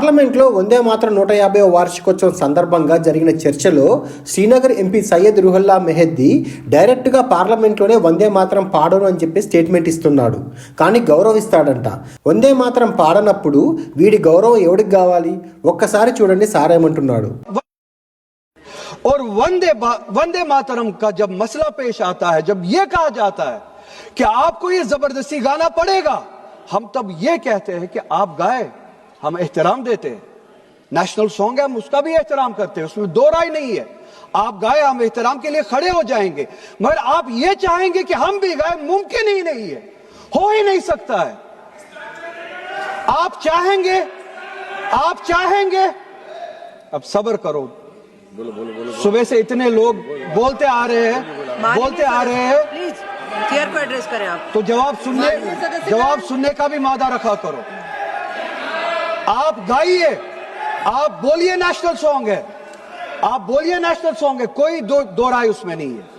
పార్లమెంట్లో వందే మాత్రం నూట యాభై వార్షికోత్సవం సందర్భంగా జరిగిన చర్చలో శ్రీనగర్ ఎంపీ సయ్యద్ రుహల్లా మెహద్దీ డైరెక్ట్గా పార్లమెంట్లోనే వందే మాత్రం పాడను అని చెప్పి స్టేట్మెంట్ ఇస్తున్నాడు కానీ గౌరవిస్తాడంట వందే మాత్రం పాడనప్పుడు వీడి గౌరవం ఎవడికి కావాలి ఒక్కసారి చూడండి సారేమంటున్నాడు और वंदे बा- वंदे मातरम का जब मसला पेश आता है जब यह कहा जाता है कि आपको ये जबरदस्ती गाना पड़ेगा हम तब ये कहते हैं कि आप गाए हम एहतराम देते हैं। नेशनल सॉन्ग है हम उसका भी एहतराम करते हैं। उसमें दो राय नहीं है। आप गाए हम एहतराम के लिए खड़े हो जाएँगे। मगर आप ये चाहेंगे कि हम भी गाए मुमकिन ही नहीं है। हो ही नहीं सकता है। आप चाहेंगे आप चाहेंगे। अब सब्र करो। सुबह से इतने लोग बोलते आ रहे हैं बोलते आ रहे हैं। प्लीज़ को एड्रेस करें आप। तो जवाब सुनने जवाब सुनने का भी मादा रखा करो। आप गाइए। आप बोलिए नेशनल सॉन्ग है। आप बोलिए नेशनल सॉन्ग है। कोई दो, दो राय उसमें नहीं है।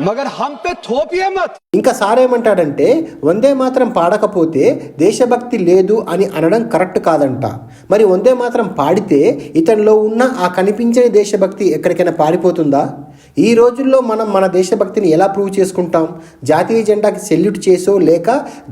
मगर हम पे थोपिए मत। ఇంకా సారేమంటాడంటే వందే మాత్రం పాడకపోతే దేశభక్తి లేదు అని అనడం కరెక్ట్ కాదంట. మరి వందే మాత్రం పాడితే ఇతనిలో ఉన్న ఆ కనిపించని దేశభక్తి ఎక్కడికైనా పారిపోతుందా? ఈ రోజుల్లో మనం మన దేశభక్తిని ఎలా ప్రూవ్ చేసుకుంటాం? జాతీయ జెండాకి సెల్యూట్ చేసో లేక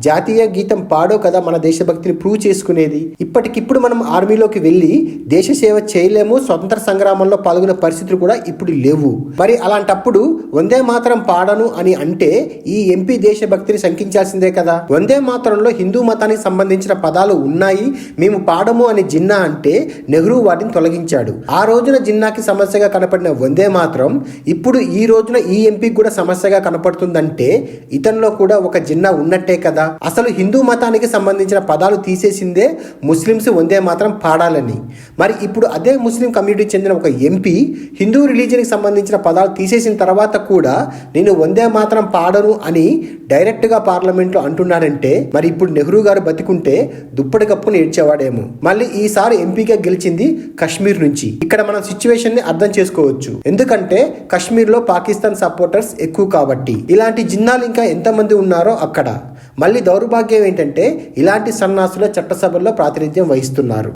జాతీయ గీతం పాడో కదా మన దేశభక్తిని ప్రూవ్ చేసుకునేది? ఇప్పటికిప్పుడు మనం ఆర్మీలోకి వెళ్ళి దేశ సేవ చేయలేము స్వతంత్ర సంగ్రామంలో పాల్గొనే పరిస్థితులు కూడా ఇప్పుడు లేవు. మరి అలాంటప్పుడు వందే మాత్రం పాడను అని అంటే ఈ ఎంపీ దేశభక్తిని శంకించాల్సిందే కదా? వందే మాత్రంలో హిందూ మతానికి సంబంధించిన పదాలు ఉన్నాయి మేము పాడము అని జిన్నా అంటే నెహ్రూ వాటిని తొలగించాడు. ఆ రోజున జిన్నాకి సమస్యగా కనపడిన వందే మాత్రం ఇప్పుడు ఈ రోజున ఈ ఎంపీకి కూడా సమస్యగా కనపడుతుందంటే ఇతనిలో కూడా ఒక జిన్నా ఉన్నట్టే కదా? అసలు హిందూ మతానికి సంబంధించిన పదాలు తీసేసిందే ముస్లిమ్స్ వందే మాత్రం పాడాలని. మరి ఇప్పుడు అదే ముస్లిం కమ్యూనిటీకి చెందిన ఒక ఎంపీ హిందూ రిలీజియన్కి సంబంధించిన పదాలు తీసేసిన తర్వాత కూడా నేను వందే మాత్రం పాడను అని డైరెక్ట్గా పార్లమెంట్లో అంటున్నాడంటే మరి ఇప్పుడు నెహ్రూ గారు బతికుంటే దుప్పటి కప్పుని ఏడ్చేవాడేమో. మళ్ళీ ఈసారి ఎంపీగా గెలిచింది కశ్మీర్ నుంచి. ఇక్కడ మనం సిచ్యువేషన్ని అర్థం చేసుకోవచ్చు. ఎందుకంటే కశ్మీర్లో పాకిస్తాన్ సపోర్టర్స్ ఎక్కువ కాబట్టి. ఇలాంటి జిన్నాలు ఇంకా ఎంతమంది ఉన్నారో అక్కడ. మళ్ళీ దౌర్భాగ్యం ఏంటంటే ఇలాంటి సన్నాసుల చట్టసభల్లో ప్రాతినిధ్యం వహిస్తున్నారు.